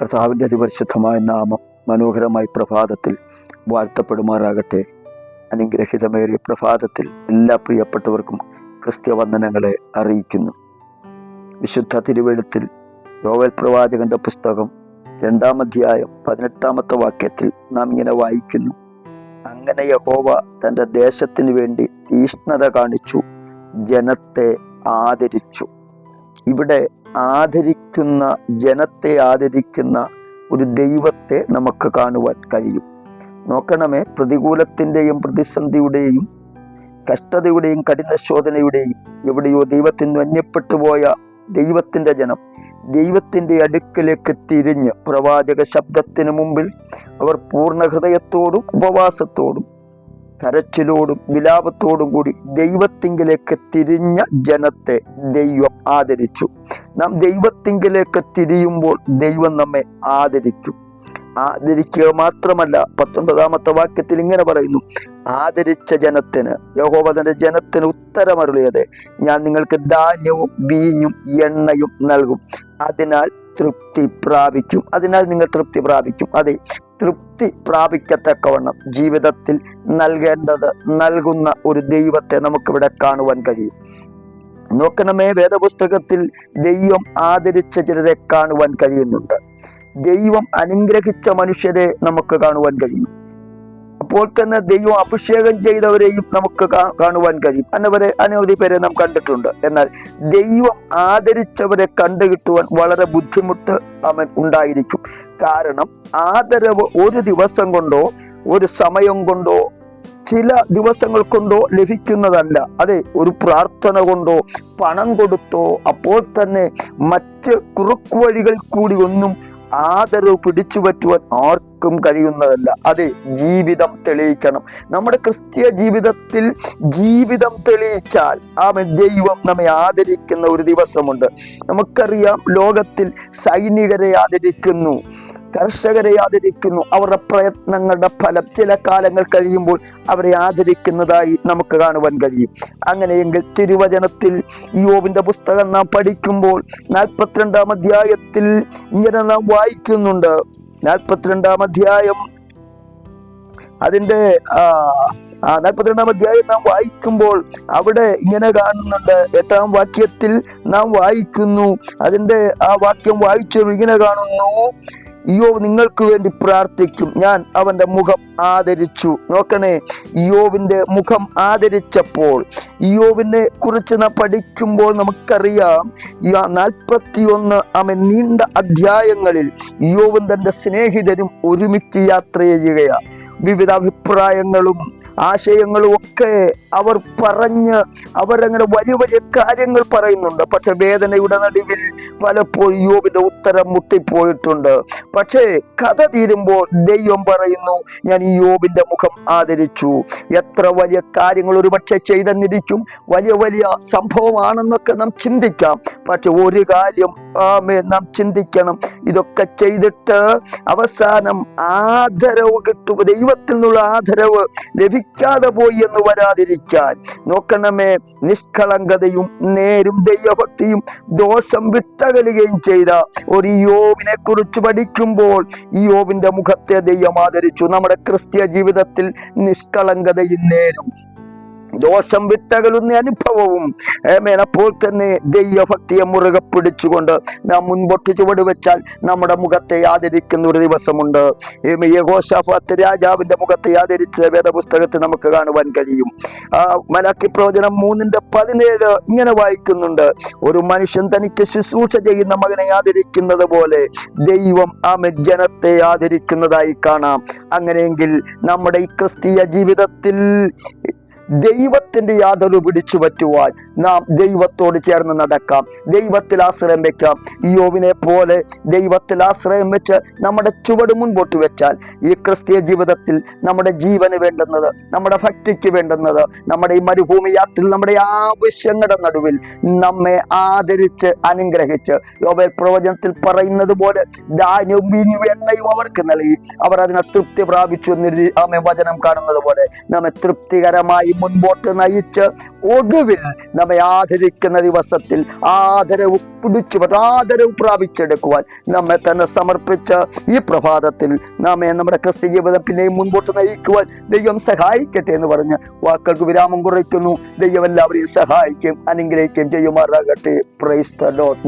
കർത്താവിന്റെ അതിപരിശുദ്ധമായ നാമം മനോഹരമായി പ്രഭാതത്തിൽ വാഴ്ത്തപ്പെടുമാറാകട്ടെ. അനുഗ്രഹിതമേറിയ പ്രഭാതത്തിൽ എല്ലാ പ്രിയപ്പെട്ടവർക്കും ക്രിസ്ത്യവന്ദനങ്ങളെ അറിയിക്കുന്നു. വിശുദ്ധ തിരുവെഴുത്തിൽ യോവൽ പ്രവാചകന്റെ പുസ്തകം രണ്ടാം അധ്യായം പതിനെട്ടാമത്തെ വാക്യത്തിൽ നാം ഇങ്ങനെ വായിക്കുന്നു. അങ്ങനെ യഹോവ തന്റെ ദേശത്തിന് വേണ്ടി തീഷ്ണത കാണിച്ചു ജനത്തെ ആദരിച്ചു. ഇവിടെ ആദരിക്കുന്ന ജനത്തെ ആദരിക്കുന്ന ഒരു ദൈവത്തെ നമുക്ക് കാണുവാൻ കഴിയും. നോക്കണമേ പ്രതികൂലത്തിന്റെയും പ്രതിസന്ധിയുടെയും കഷ്ടതയുടെയും കഠിനശോധനയുടെയും എവിടെയോ ദൈവത്തിന് അന്യപ്പെട്ടു പോയ ദൈവത്തിന്റെ ജനം ദൈവത്തിന്റെ അടുക്കലേക്ക് തിരിഞ്ഞ് പ്രവാചക ശബ്ദത്തിന് മുമ്പിൽ അവർ പൂർണ ഹൃദയത്തോടും ഉപവാസത്തോടും കരച്ചിലോടും വിലാപത്തോടും കൂടി ദൈവത്തിങ്കിലേക്ക് തിരിഞ്ഞ ജനത്തെ ദൈവം ആദരിച്ചു. നാം ദൈവത്തിങ്കിലേക്ക് തിരിയുമ്പോൾ ദൈവം നമ്മെ ആദരിക്കും ആദരിക്കുക മാത്രമല്ല പത്തൊൻപതാമത്തെ വാക്യത്തിൽ ഇങ്ങനെ പറയുന്നു ആദരിച്ച ജനത്തിന് യഹോവതന്റെ ജനത്തിന് ഉത്തരമരുളിയത്. ഞാൻ നിങ്ങൾക്ക് ധാന്യവും വീഞ്ഞും എണ്ണയും നൽകും. അതിനാൽ തൃപ്തി പ്രാപിക്കും. അതിനാൽ നിങ്ങൾ തൃപ്തി പ്രാപിക്കും. അതെ തൃപ്തി പ്രാപിക്കത്തക്കവണ്ണം ജീവിതത്തിൽ നൽകേണ്ടത് നൽകുന്ന ഒരു ദൈവത്തെ നമുക്കിവിടെ കാണുവാൻ കഴിയും. നോക്കണമേ വേദപുസ്തകത്തിൽ ദൈവം ആദരിച്ച ചിലരെ കാണുവാൻ കഴിയുന്നുണ്ട്. ദൈവം അനുഗ്രഹിച്ച മനുഷ്യരെ നമുക്ക് കാണുവാൻ കഴിയും. അപ്പോൾ തന്നെ ദൈവം അഭിഷേകം ചെയ്തവരെയും നമുക്ക് കാണുവാൻ കഴിയും. അന്നവരെ അനവധി പേരെ നാം കണ്ടിട്ടുണ്ട്. എന്നാൽ ദൈവം ആദരിച്ചവരെ കണ്ടുകിട്ടുവാൻ വളരെ ബുദ്ധിമുട്ട് അവൻ ഉണ്ടായിരിക്കും. കാരണം ആദരവ് ഒരു ദിവസം കൊണ്ടോ ഒരു സമയം കൊണ്ടോ ചില ദിവസങ്ങൾ കൊണ്ടോ ലഭിക്കുന്നതല്ല. അതെ ഒരു പ്രാർത്ഥന കൊണ്ടോ പണം കൊടുത്തോ അപ്പോൾ തന്നെ മറ്റ് കുറുക്കുവഴികൾ കൂടി ഒന്നും ആദരവ് പിടിച്ചു പറ്റുവാൻ ആർക്കും കഴിയുന്നതല്ല. അത് ജീവിതം തെളിയിക്കണം. നമ്മുടെ ക്രിസ്തീയ ജീവിതത്തിൽ ജീവിതം തെളിയിച്ചാൽ ആ ദൈവം നമ്മെ ആദരിക്കുന്ന ഒരു ദിവസമുണ്ട്. നമുക്കറിയാം ലോകത്തിൽ സൈനികരെ ആദരിക്കുന്നു കർഷകരെ ആദരിക്കുന്നു അവരുടെ പ്രയത്നങ്ങളുടെ ഫലം ചില കാലങ്ങൾ കഴിയുമ്പോൾ അവരെ ആദരിക്കുന്നതായി നമുക്ക് കാണുവാൻ കഴിയും. അങ്ങനെയെങ്കിൽ തിരുവചനത്തിൽ യോബിന്റെ പുസ്തകം നാം പഠിക്കുമ്പോൾ നാൽപ്പത്തിരണ്ടാം അധ്യായത്തിൽ ഇങ്ങനെ നാം വായിക്കുന്നുണ്ട്. നാൽപ്പത്തിരണ്ടാം അധ്യായം. ആ നാൽപ്പത്തിരണ്ടാം അധ്യായം നാം വായിക്കുമ്പോൾ അവിടെ ഇങ്ങനെ കാണുന്നുണ്ട്. എട്ടാം വാക്യത്തിൽ നാം വായിക്കുന്നു. അതിന്റെ ആ വാക്യം വായിച്ചു ഇങ്ങനെ കാണുന്നു. യോവ് നിങ്ങൾക്ക് വേണ്ടി പ്രാർത്ഥിക്കും. ഞാൻ അവന്റെ മുഖം ആദരിച്ചു. നോക്കണേ യോബിന്റെ മുഖം ആദരിച്ചപ്പോൾ യോവിനെ കുറിച്ച് നാം പഠിക്കുമ്പോൾ നമുക്കറിയാം നാൽപ്പത്തിയൊന്ന് അവൻ നീണ്ട അധ്യായങ്ങളിൽ യോവും തന്റെ സ്നേഹിതരും ഒരുമിച്ച് യാത്ര ചെയ്യുകയാണ്. വിവിധ അഭിപ്രായങ്ങളും ആശയങ്ങളും ഒക്കെ അവർ പറഞ്ഞ് അവരങ്ങനെ വലിയ വലിയ കാര്യങ്ങൾ പറയുന്നുണ്ട്. പക്ഷെ വേദനയുടെ നടുവിൽ പലപ്പോഴും യോബിന്റെ ഉത്തരം മുട്ടിപ്പോയിട്ടുണ്ട്. പക്ഷേ കഥ തീരുമ്പോൾ ദൈവം പറയുന്നു ഞാൻ ഈ യോബിന്റെ മുഖം ആദരിച്ചു. എത്ര വലിയ കാര്യങ്ങൾ ഒരുപക്ഷെ ചെയ്തെന്നിരിക്കും. വലിയ വലിയ സംഭവമാണെന്നൊക്കെ നാം ചിന്തിക്കാം. പക്ഷെ ഒരു കാര്യം ആമേ നാം ചിന്തിക്കണം. ഇതൊക്കെ ചെയ്തിട്ട് അവസാനം ആദരവ് കിട്ടുക ദൈവത്തിൽ നിന്നുള്ള ആദരവ് ലഭിക്കാതെ പോയി എന്ന് വരാതിരിക്കാൻ. നോക്കണമേ നിഷ്കളങ്കതയും നേരും ദൈവഭക്തിയും ദോഷം വിട്ടകലുകയും ചെയ്ത ഒരു യോവിനെ കുറിച്ച് പഠിക്കുമ്പോൾ ഈ യോവിന്റെ മുഖത്തെ ദൈവം ആദരിച്ചു. നമ്മുടെ ക്രിസ്ത്യ ജീവിതത്തിൽ നിഷ്കളങ്കതയും നേരും ദോഷം വിട്ടകലുന്ന അനുഭവവും. ആമേൻ. അപ്പോൾ തന്നെ ദൈവഭക്തിയെ മുറുകെ പിടിച്ചുകൊണ്ട് നാം മുൻപൊട്ട് ചുവട് വെച്ചാൽ നമ്മുടെ മുഖത്തെ ആദരിക്കുന്ന ഒരു ദിവസമുണ്ട്. ആമേൻ. രാജാവിന്റെ മുഖത്തെ ആദരിച്ച വേദപുസ്തകത്തിൽ നമുക്ക് കാണുവാൻ കഴിയും. ആ മലാക്കി പ്രവചനം മൂന്നിന്റെ പതിനേഴ് ഇങ്ങനെ വായിക്കുന്നുണ്ട്. ഒരു മനുഷ്യൻ തനിക്ക് ശുശ്രൂഷ ചെയ്യുന്ന മകനെ ആദരിക്കുന്നത് പോലെ ദൈവം ആമെ ജനത്തെ ആദരിക്കുന്നതായി കാണാം. അങ്ങനെയെങ്കിൽ നമ്മുടെ ഈ ക്രിസ്തീയ ജീവിതത്തിൽ ദൈവത്തിന്റെ യാതൊരു പിടിച്ചു പറ്റുവാൻ നാം ദൈവത്തോട് ചേർന്ന് നടക്കാം. ദൈവത്തിൽ ആശ്രയം വെക്കാം. യോവിനെ പോലെ ദൈവത്തിൽ ആശ്രയം വെച്ച് നമ്മുടെ ചുവട് മുൻപോട്ട് വെച്ചാൽ ഈ ക്രിസ്തീയ ജീവിതത്തിൽ നമ്മുടെ ജീവന് വേണ്ടുന്നത് നമ്മുടെ ഭക്തിക്ക് വേണ്ടുന്നത് നമ്മുടെ ഈ മരുഭൂമി യാത്രയിൽ നമ്മുടെ ആവശ്യങ്ങളുടെ നടുവിൽ നമ്മെ ആദരിച്ച് അനുഗ്രഹിച്ച് യോവൽ പ്രവചനത്തിൽ പറയുന്നത് പോലെ ധാന്യവും വീഞ്ഞും എണ്ണയും അവർക്ക് നൽകി. അവർ അതിനെ തൃപ്തി പ്രാപിച്ചു എന്നെഴുതി ആമേ വചനം കാണുന്നത് പോലെ നമ്മെ തൃപ്തികരമായി മുൻപോട്ട് നയിച്ച് ഒടുവിൽ നമ്മെ ആദരിക്കുന്ന ദിവസത്തിൽ ആദരവ് പിടിച്ചു ആദരവ് പ്രാപിച്ചെടുക്കുവാൻ നമ്മെ തന്നെ സമർപ്പിച്ച ഈ പ്രഭാതത്തിൽ നമ്മെ നമ്മുടെ ക്രിസ്ത്യ ജീവിതം പിന്നെയും മുൻപോട്ട് നയിക്കുവാൻ ദൈവം സഹായിക്കട്ടെ എന്ന് പറഞ്ഞ് വാക്കുകൾക്ക് വിരാമം കുറയ്ക്കുന്നു ദൈവം എല്ലാവരെയും സഹായിക്കും അനുഗ്രഹിക്കുകയും ചെയ്യുമാറാകട്ടെ. Praise the Lord